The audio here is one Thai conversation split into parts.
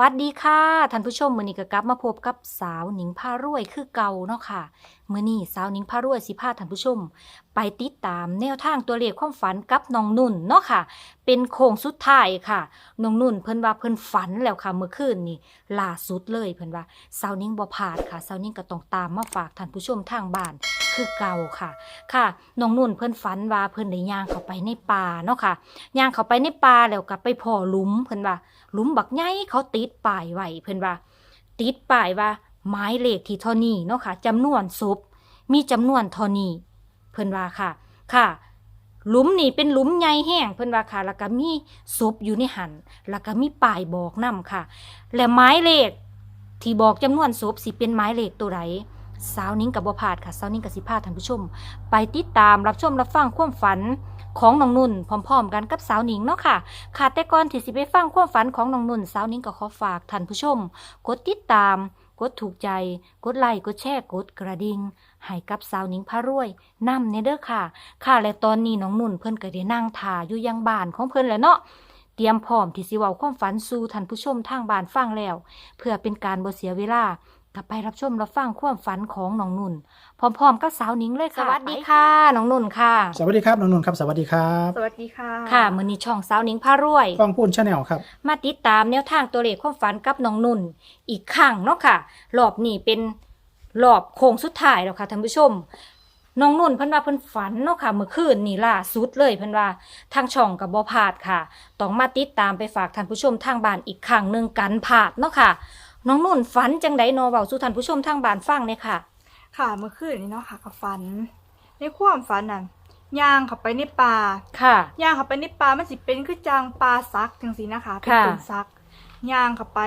วัสดีค่ะท่านผู้ชมมือนี้ก็กลับมาพบกับสาวหนิงพารวยคือเก่าเนาะค่ะ เมื้อนี้สาวนิงพารวยสิพาท่านผู้ชม ไปติดตามแนวทางตัวเลขความฝันกับน้องนุ่นเนาะค่ะ เป็นโค้งสุดท้ายค่ะน้องนุ่นเพิ่นว่าเพิ่นฝันแล้วค่ะเมื่อคืนนี่ล่าสุดเลยเพิ่นว่าสาวนิงบ่พลาดค่ะสาวนิงก็ต้องตามมาฝากท่านผู้ชมทางบ้านคือเก่าค่ะ ค่ะน้องนุ่นเพิ่นฝันว่าเพิ่นได้ย่างเข้าไปในป่าเนาะค่ะย่างเข้าไปในป่าแล้วก็ไปพ่อหลุมเพิ่นว่าหลุมบักใหญ่เขาติดป้ายไว้เพิ่นว่า ติดป้ายว่า หมายเลขที่เท่านี้เนาะค่ะจำนวนศพมีจำนวนเท่านี้เพิ่นว่าค่ะ ค่ะ หลุมนี่เป็นหลุมใหญ่แห้งเพิ่นว่าค่ะแล้วก็มีศพอยู่ในหันแล้วก็มีป้ายบอกนํค่ะ และหมายเลขที่บอกจำนวนศพสิเป็นหมายเลขตัวใดสาวนิ้งกับบ่พาดค่ะสาวนิ้งกับสิพาท่านผู้ชม ไปติดตามรับชมรับฟังความฝันของน้องนุ่นพร้อมๆ กันกับสาวหนิงเนาะค่ะค่ะแต่ก่อนที่สิไปฟังความฝันของน้องนุ่นสาวนิ้งก็ขอฝากท่านผู้ชม กดติดตาม กดถูกใจ กดไลค์ กดแชร์ กดกระดิ่งให้กับสาวนิ้งพารวยนำเนเด้อค่ะ ค่ะและตอนนี้น้องนุ่นเพิ่นก็ได้นั่งท่าอยู่ยังบ้านของเพิ่นแล้วเนาะ เตรียมพร้อมที่สิเว้าความฝันสู่ท่านผู้ชมทางบ้านฟังแล้ว เพื่อเป็นการบ่เสียเวลา กลับไปรับชมรับฟังความฝันของน้องนุ่น พร้อมๆกับสาวนิ้งเลยค่ะ สวัสดีค่ะน้องนุ่นค่ะ สวัสดีครับน้องนนท์ครับ สวัสดีครับ สวัสดีค่ะ ค่ะมื้อนี้ช่องสาวนิ้งพารวยกล้องพูนชาแนลครับ มาติดตามแนวทางตัวเลขความฝันกับน้องนุ่น อีกครั้งเนาะค่ะ รอบนี้เป็นรอบโค้งสุดท้ายแล้วค่ะท่านผู้ชมน้องนุ่นเพิ่นว่าเพิ่นฝันเนาะค่ะเมื่อคืนนี่ล่าสุดเลยเพิ่นว่าทางช่องกับบ่พลาดค่ะ ต้องมาติดตามไปฝากท่านผู้ชมทางบ้านอีกครั้งหนึงกันพลาดเนาะค่ะ น้องนุ่นฝันจังไดเนาะเว้าสู่ท่านผู้ชมทางบ้านฟังเลยค่ะ ค่ะเมื่อคืนนี้เนาะค่ะกับฝัน ในความฝันน่ะย่างเข้าไปในป่าค่ะ ย่างเข้าไปในป่ามันสิเป็นคือจางปลาซักจังสีนะคะเป็นค่ะต้นซักย่างเข้าไป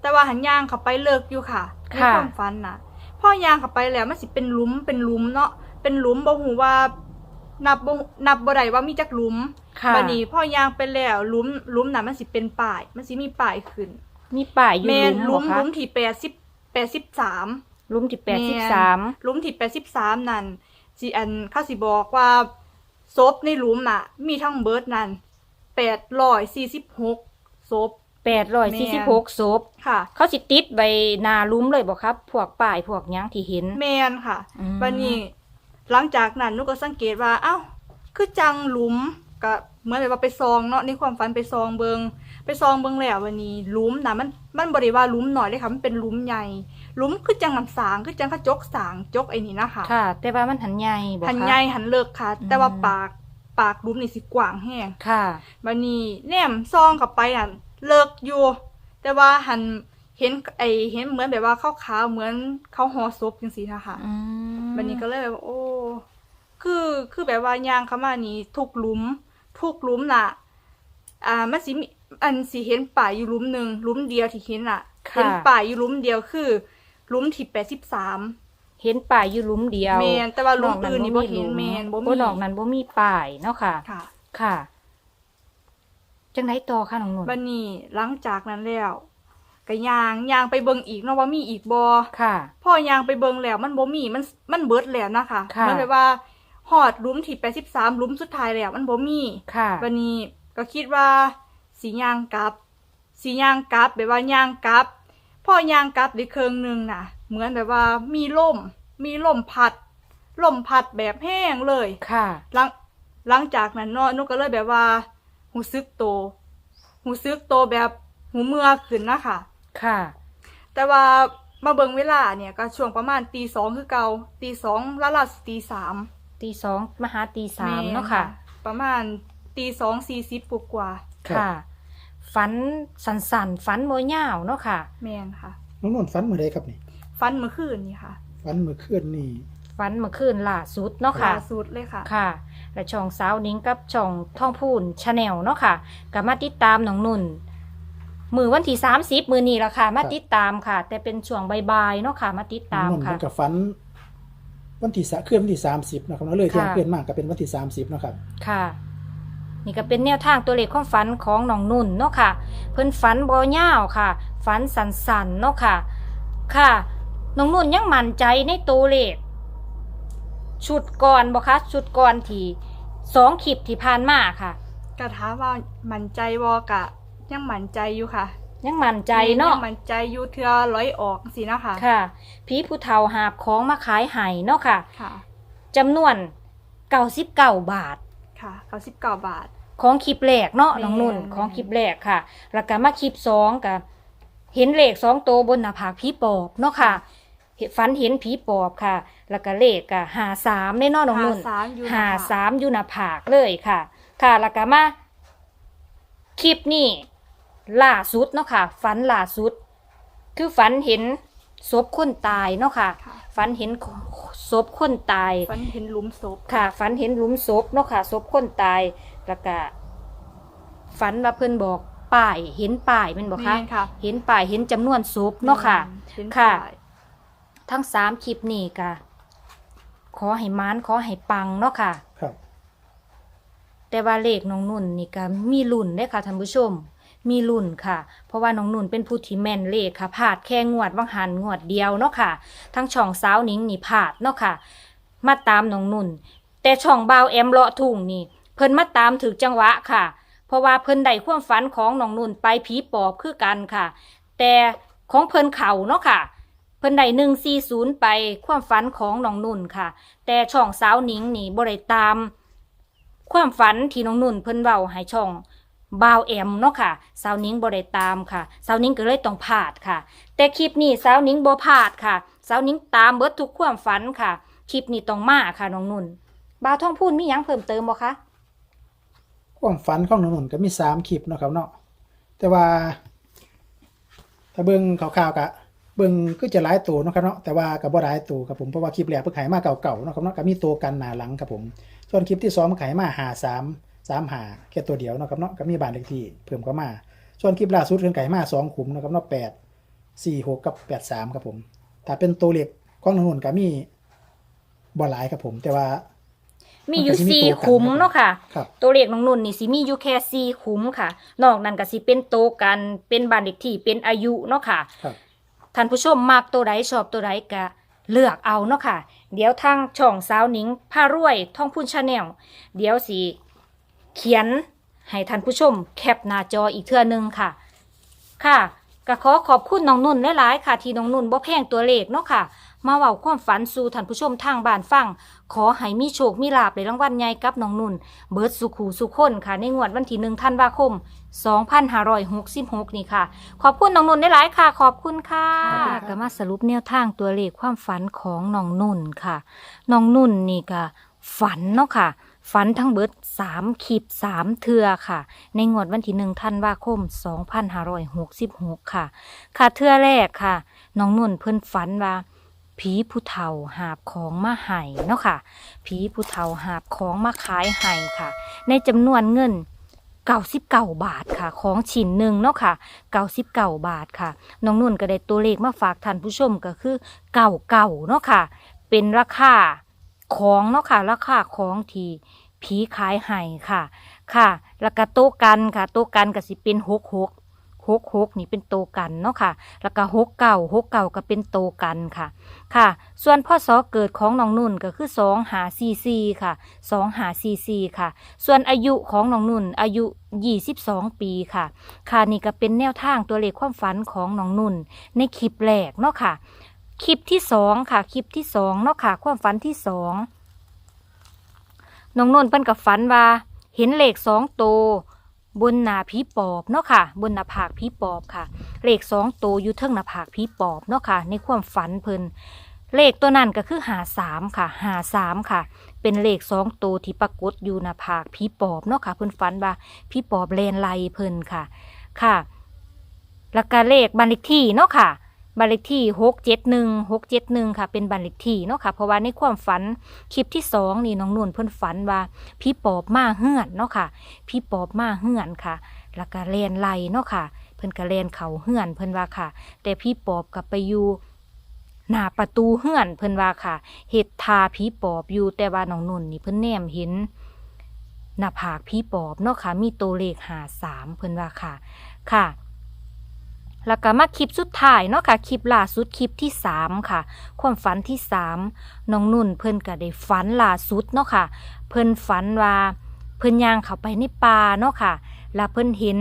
แต่ว่าหันย่างเข้าไปเลิกอยู่ค่ะในค่ะ ความฝันน่ะพอย่างเข้าไปแล้วมันสิเป็นหลุมเป็นหลุมเนาะเป็นหลุมบ่ฮู้ว่า นับบ่นับบ่ได้ว่ามีจักหลุม ค่ะ บัดนี้พอย่างไปแล้วหลุมหลุมน่ะมันสิเป็นป่าย มันสิมีป่ายขึ้น มีป้ายอยู่แม่หนลุมหลุบ่มหคะลุมที่80 83หลุมที่แปดสิบแม่สามหลุมที่แปดสิบสามนั่นสิอันเข้าสิบอกว่าศพในหลุมน่ะ มีทั้งเบิร์ดนั่นแปดร้อยสี่สิบหกศพแปดร้อยสี่สิบหกศพค่ะ เขาสิติดไว้หนาหลุ้มเลยบอกครับ พวกป้ายพวกหยังที่เห็นแมนค่ะอืมวันนี้ หลังจากนั้นหนุก็สังเกตว่า เอ้า คือจังหลุมก็ เหมือนแบบว่าไปซองเนาะในความฝันไปซองเบิงไปซองเบิงแล้ววันนี้หลุมน่ะมันมันบริว่าหลุมหน่อยเลยค่ะมันเป็นหลุมใหญ่หลุมคือจังน้ำสางคือจังเขาจกสางจกไอ้นี่นะคะค่ะ แต่ว่ามันหันใหญ่บอกหันค่ะใหญ่หันเลิกค่ะอืมแต่ว่าปากปากรูมนี่สิกว้างแห้งค่ะบันนี้แนมซองกลับไปอะเลิกอยู่ แต่ว่าหันเห็นไอเห็นเหมือนแบบว่าขาวขาวๆเหมือนเขาห่อศพจังซี่นะคะอืมบันนี้ก็เลยแบบว่าโอ้คือคือแบบว่ายางเข้ามานี่ทุกหลุม ทุกหลุมน่ะอ่ามันสิมีอันสิเห็นป่ายอยู่หลุมหนึ่งหลุมเดียวที่เห็นอะค่ะ เห็นป่ายอยู่หลุมเดียวคือหลุมที่แปดสิบสามเห็นป้ายอยู่หลุมเดียวแมนแต่ว่าหลุมกอื่นนี่บ่เห็นแมนบ่บ่มีนอกนั้นบ่มีป้ายเนาะค่ะ ค่ะ ค่ะ จังไดต่อค่ะน้องนุ่นบันนี้หลังจากนั้นแล้วก็ยางยางไปเบิงอีกเนาะว่ามีอีกบอค่ะพ่อยางไปเบิงแล้วมันบ่มีมันมันเบิดแล้วนะคะค่ะ มันแบบว่า หอดหลุมที่แปดสิบสามลุมสุดท้ายแล้วมันบ่มีค่ะบันนี้ก็คิดว่าสียางกลับ สียางกลับแบบว่ายางกลับพ่อยางกลับได้เครื่องหนึงน่ะ เหมือนแบบว่ามีลมมีลมพัดลมพัดแบบแห้งเลยค่ะ หลังหลังจากนั้นเนาะนุกก็เลยแบบว่าหูซึกโตหูซึกโตแบบหูเมื่อขึ้นนะคะค่ะ แต่ว่ามาเบิ่งเวลาเนี่ยก็ช่วงประมาณตีสองคือเก่าตีสองละลาตีสาม ตีสองมาหาตีสามแเนาะค่ะ ประมาณตีสองสี่สิบกว่าครับค่ะ ฝันสันๆฝันโมยาวเนาะค่ะๆแมนค่ะน้องนนท์ฝันเมื่อใดครับนี่ฟันเมื่อคืนนี่ค่ะฝันเมื่อคืนนี่ฝันเมื่อคืนล่าสุดเนาะค่ะล่าสุดเลยค่ะค่ะ และช่องสาวนิ้งกับช่องท่องพูนชาแนลเนาะค่ะก็มาติดตามน้องนุ่นมือวันที่สามสิบมือนี้ละค่ะ มาติดตามค่ะ แต่เป็นช่วงบ่ายๆเนาะค่ะ มาติดน้อตางมนนท์ค่ะมันกับฝัน วันที่สะเคลื่อนวันที่สามสิบนะครับเนาะเลยเที่ยงค่ะ เคลื่อนมากก็เป็นวันที่สามสิบนาะครับ ค่ะ นี่ก็เป็นแนวทางตัวเลขความฝันของน้องนุ่นเนาะค่ะ เพิ่นฝันบ่ยาวค่ะฝันสันๆเนาะค่ะ ค่ะน้องนุ่นยังมั่นใจในตัวเลขชุดก่อนบ่คะชุดก่อนที่สองคลิปที่ผ่านมาค่ะกระถามว่ามั่นใจวอกะยังมั่นใจอยู่ค่ะ ยังมั่นใจเนาะยังมันใจอยู่เทือร้อยออกสินะคะค่ะ ผีผู้เฒ่าหาบของมาขายไห้เนาะค่ะค่ะ จำนวน99บาท ค่ะเก้าสิบเก้าบาท ของคลิปแรกเนาะแม่นน้องนุ่น ของคลิปแรกค่ะแล้วก็มาคลิปสองกับเห็นเลขสองตัวบนหน้าผากผีปอบเนาะค่ะเห็นฝันเห็นผีปอบค่ะ แล้วก็เลขก็หาสามได้เนาะน้องนุ่น หาสามอยู่หานะคะสามอยู่หน้าผากเลยค่ะ ค่ะแล้วก็มาคลิปนี้ ล่าสุดเนาะค่ะฝันล่าสุด คือฝันเห็นศพคนตายเนาะค่ะค่ะ ฝันเห็นศพคนตาย ฝันเห็นหลุมศพ ค่ะฝันเห็นหลุมศพเนาะค่ะศพคนตายแล้วก็ฝันว่าเพิ่นบอกป้ายเห็นป้ายแมันบอกคะแม่นค่ะ เห็นป้ายเห็นจำนวนศพเนาะค่ะ เห็นค่ะป้าย ทั้งสามคลิปนี่ก็ขอให้มานขอให้ปังเนาะค่ะ ครับ แต่ว่าเลขน้องนุ่นนี่ก็มีลุ่นเด้อค่ะท่านผู้ชม มีลุ่นค่ะ เพราะว่าน้องนุ่นเป็นผู้ที่แม่นเลขค่ะพลาดแค่งวดวังหันงวดเดียวเนาะค่ะ ทั้งช่องสาวหนิงนี่พลาดเนาะค่ะ มาตามน้องนุ่น แต่ช่องเบาวแอมเลาะทุ่งนี่ เพิ่นมาตามถึกจังหวะค่ะ เพราะว่าเพิ่นได้ความฝันของน้องนุ่นไปผีปอบคือกันค่ะ แต่ของเพิ่นเข่าเนาะค่ะเพิ่นได้หนึ่งสี่ศูนย์ไปความฝันของน้องนุ่นค่ะ แต่ช่องสาวหนิงนี่บ่ได้ตาม ความฝันที่น้องนุ่นเพิ่นเว้าให้ช่อง บาวแอมเนาะค่ะสาวนิงบ่ได้ตามค่ะสาวนิงก็เลยต้องพลาดค่ะ แต่คลิปนี้สาวนิงบ่พลาดค่ะสาวนิงตามเบิดทุกความฝันค่ะ คลิปนี้ต้องมาค่ะน้องนุ่นบาวท่องพูดมีหยังเพิ่มเติมบ่คะความฝันของน้องนุ่นก็มีสามคลิปเนาะครับเนาะแต่ว่า ถ้าเบิ่งข่าวๆกะเบิ่งก็จะหลายตัวเนาะครับเนาะแต่ว่าก็บ่หลายตัวครับผมเพราะว่าคลิปแรกเพิ่นขายมาเก่าๆเนาะครับเนาะก็มีตัวกันหนาหลังครับผม ส่วนคลิปที่สองมันขายมาหาสาม สามหาแค่ตัวเดียวเนาะครับเนาะก็มีบ้านเลขที่เพิ่มเข้ามา ส่วนคลิปล่าสุดเพิ่นขายมาสองขุมเนาะครับเนาะแปดสี่หกกับแปดสามครับผมถ้าเป็นตัวเลขของน้องนุ่นก็มีบ่หลายครับผม แต่ว่า มีอยู่มันก็สิมีสี่ตัวกันขุมเนาะค่ะครับตัวเลขน้องนุ่นนี่สิมีอยู่แค่สี่ขุมค่ะ นอกนั้นก็สิเป็นโตวกันเป็นบ้านเลขที่เป็นอายุเนาะค่ะครับท่านผู้ชมมักตัวใดชอบตัวใดก็เลือกเอาเนาะค่ะ เดี๋ยวทางช่องสาวหนิงพารวยท่องพูนชาแนลเดี๋ยวสิ เขียนให้ท่านผู้ชมแคปหน้าจออีกเทื่อหนึงค่ะ ค่ะก็ขอขอบคุณน้องนุ่นหลายๆค่ะ ที่น้องนุ่นบ่แพงตัวเลขเนาะค่ะ มาเว้าความฝันสู่ท่านผู้ชมทางบ้านฟัง ขอให้มีโชคมีลาภในรางวัลใหญ่กับน้องนุ่น เบิร์ดสุขูสุขคนค่ะ ในงวดวันที่หนึ่งธันวาคม 2566 นี่ค่ะ ขอบคุณน้องนุ่นหลายๆค่ะ ขอบคุณค่ะขอบคุณครับก็มาสรุปแนวทางตัวเลขความฝันของน้องนุ่นค่ะน้องนุ่นนี่ก็ฝันเนาะค่ะ ฝันทั้งเบิดสามคลิปสามเทือค่ะ ในงวดวันที่หนึ่งธันวาคม2566ค่ะ ค่ะเทือแรกค่ะ น้องนุ่นเพิ่นฝันว่าผีผู้เฒ่าหาบของมาให้เนาะค่ะ ผีผู้เฒ่าหาบของมาขายให้ค่ะ ในจำนวนเงิน99บเก่าบาทค่ะ ของชิ้นหนึ่งเนาะค่ะ99บาทค่ะ น้องนุ่นก็ได้ตัวเลขมาฝากท่านผู้ชมก็คือเก่าเก่าเนาะค่ะ เป็นราคา ของเนาะค่ะราคาของที่ผีขายให้ค่ะ ค่ะ แล้วก็โตกันค่ะ โตกันก็สิเป็นหกหกหกหกนี่เป็นโตกันเนาะค่ะ แล้วก็หกเก่าหกเก่าก็เป็นโตกันค่ะ ค่ะ ส่วนพ่อสอเกิดของน้องนุ่นก็คือสองหาซีซีค่ะสองหาซีซีค่ะ ส่วนอายุของน้องนุ่นอายุ22ปีค่ะ ค่ะนี่ก็เป็นแนวทางตัวเลขความฝันของน้องนุ่น ในคลิปแรกเนาะค่ะ คลิปที่สองค่ะ คลิปที่สองเนาะค่ะ ความฝันที่สองน้องนุ่นเพิ่นกับฝันว่า เห็นเลขสองโตวบนหน้าผีปอบเนาะค่ะ บนหน้าผากผีปอบค่ะเลขสองโตวอยู่เทิงหน้าผากผีปอบเนาะค่ะ ในความฝันเพิ่นเลขตัวนั้นก็คือหาสามค่ะหาสามค่ะ เป็นเลขสองตัวที่ปรากฏอยู่หน้าผากผีปอบเนาะค่ะ เพิ่นฝันว่าผีปอบเลนไลเพิ่นค่ะค่ะ แล้วก็เลขบันเลขที่เนาะค่ะ บันเลขที่หกเจ็ดหนึ่งหกเจ็ดหนึ่งค่ะ เป็นบันเลขที่เนาะค่ะ เพราะว่าในความฝันคลิปที่สองนี่น้องนุ่นเพิ่อนฝันว่าผีปอบมาเฮือนเนาะค่ะผีปอบมาเฮือนค่ะ แล้วก็เลนไลเนาะค่ะ เพิ่อนก็เลนเขาเฮือนเพิ่อนว่าค่ะ แต่ผีปอบกับไปอยู่หน้าประตูเฮือนเพิ่นว่าค่ะเฮ็ดทาผีปอบอยู่แต่ว่าน้องนุ่นนี่เพิ่นแนมเห็นหน้าผากผีปอบเนาะค่ะมีตัวเลขหาสามเพิ่นว่าค่ะ ค่ะ แล้วก็มาคลิปสุดท้ายเนาะค่ะคลิปล่าสุดคลิปที่สามค่ะ ความฝันที่สามน้องนุ่นเพิ่นก็ได้ฝันล่าสุดเนาะค่ะ เพิ่นฝันว่าเพิ่นย่างเข้าไปในป่าเนาะค่ะ แล้วเพิ่นเห็น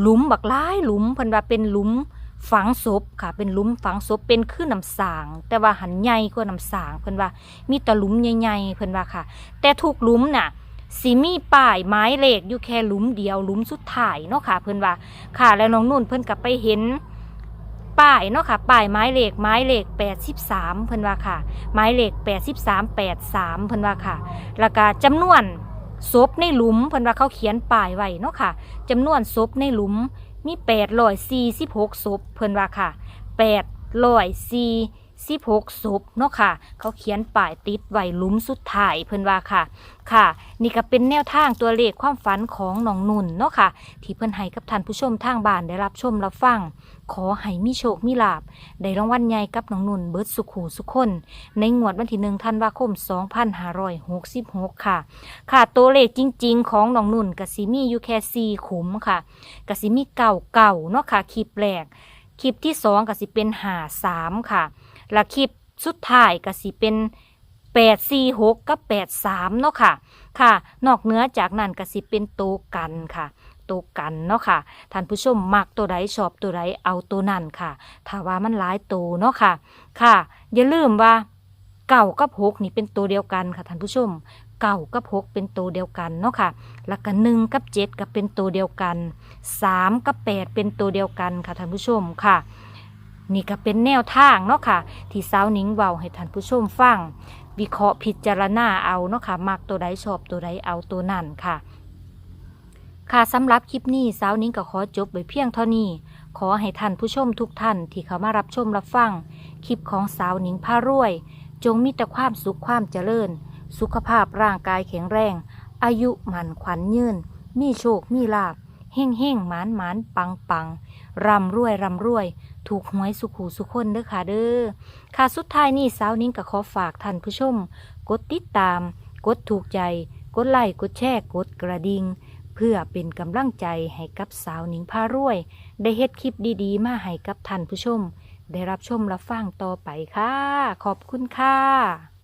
หลุมบักหลายหลุมเพิ่นว่าเป็นหลุมฝังศพค่ะ เป็นหลุมฝังศพเป็นคือน้ำสาง แต่ว่าหันใหญ่กว่าน้ำสางเพิ่นว่ามีแต่หลุมใหญ่ๆเพิ่นว่าค่ะ แต่ทุกหลุมน่ะ สิมีป้ายไม้เหลขอยู่แค่หลุมเดียวหลุมสุดท้ายเนาะค่ะ เพิ่อนว่าค่ะแล้วน้องนุ่นเพิ่อนก็ไปเห็นป้ายเนาะค่ะป้ายไม้เหลขไม้เหลข83 เพิ่อนว่าค่ะ ไม้เหลข83 83 เพิ่อนว่าค่ะ แล้วก็จำนวนศพในหลุมเพิ่อนว่าเขาเขียนป้ายไว้เนาะค่ะจำนวนศพในหลุมมี846ศพเพิ่อนว่าค่ะ 846ศพเนาะค่ะ เขาเขียนป้ายติดไว้ลุมสุดท้ายเพิ่นว่าค่ะ ค่ะ นี่ก็เป็นแนวทางตัวเลขความฝันของน้องนุ่นเนาะค่ะ ที่เพิ่นให้กับท่านผู้ชมทางบ้านได้รับชมรับฟัง ขอให้มีโชคมีลาบได้รางวัลใหญ่กับน้องนุ่นเบิร์ดสุขหูสุขคน ในงวดวันที่หนึ่งธันวาคม 2566 ค่ะ ค่ะ ตัวเลขจริง ๆ ของน้องนุ่นกสิมีอยู่แค่4ขุมค่ะกสิมีเก่าเก่าๆเนาะค่ะคลิปแรกคลิปที่2กสิเป็นหาสามค่ะ และคลิปสุดท้ายก็สิเป็น 846 กับ 83 เนาะค่ะ ค่ะ นอกเหนือจากนั้นก็สิเป็นโตวกันค่ะโตวกันเนาะค่ะท่านผู้ชมมักตัวใดชอบตัวใดเอาตัวนั้นค่ะ ถ้าว่ามันหลายตัวเนาะค่ะ ค่ะ อย่าลืมว่าเก่ากับหกนี่เป็นตัวเดียวกันค่ะท่านผู้ชมเก่ากับหกเป็นตัวเดียวกันเนาะค่ะ แล้วก็หนึ่งกับเจ็ดก็เป็นตัวเดียวกันสามกับแปดเป็นตัวเดียวกันค่ะท่านผู้ชมค่ะ นี่ก็เป็นแนวทางเนาะค่ะ ที่สาวนิงเบาให้ท่านผู้ชมฟัง วิเคราะห์พิจารณาเอาเนาะค่ะ มักตัวใดชอบตัวใดเอาตัวนั่นค่ะ ค่ะสำหรับคลิปนี้สาวนิ้งก็ขอจบไว้เพียงเท่านี้ ขอให้ท่านผู้ชมทุกท่านที่เข้ามารับชมรับฟัง คลิปของสาวนิงพารวย จงมีแต่ความสุขความเจริญ สุขภาพร่างกายแข็งแรง อายุหมันขวัญยืน มีโชค มีลาบ เฮ่งเฮ่งหมานหมานปังปังรำรวยรำรวย ถูกหวยสุขหูสุขคนเด้อค่ะเด้อค่ะสุดท้ายนี้สาวนิ้งก็ขอฝากท่านผู้ชม กดติดตาม กดถูกใจ กดไลค์กดแชร์กดกระดิ่งเพื่อเป็นกำลังใจให้กับสาวนิ้งพารวย ได้เฮ็ดคลิปดีๆ มาให้กับท่านผู้ชม ได้รับชมรับฟังต่อไปค่ะ ขอบคุณค่ะ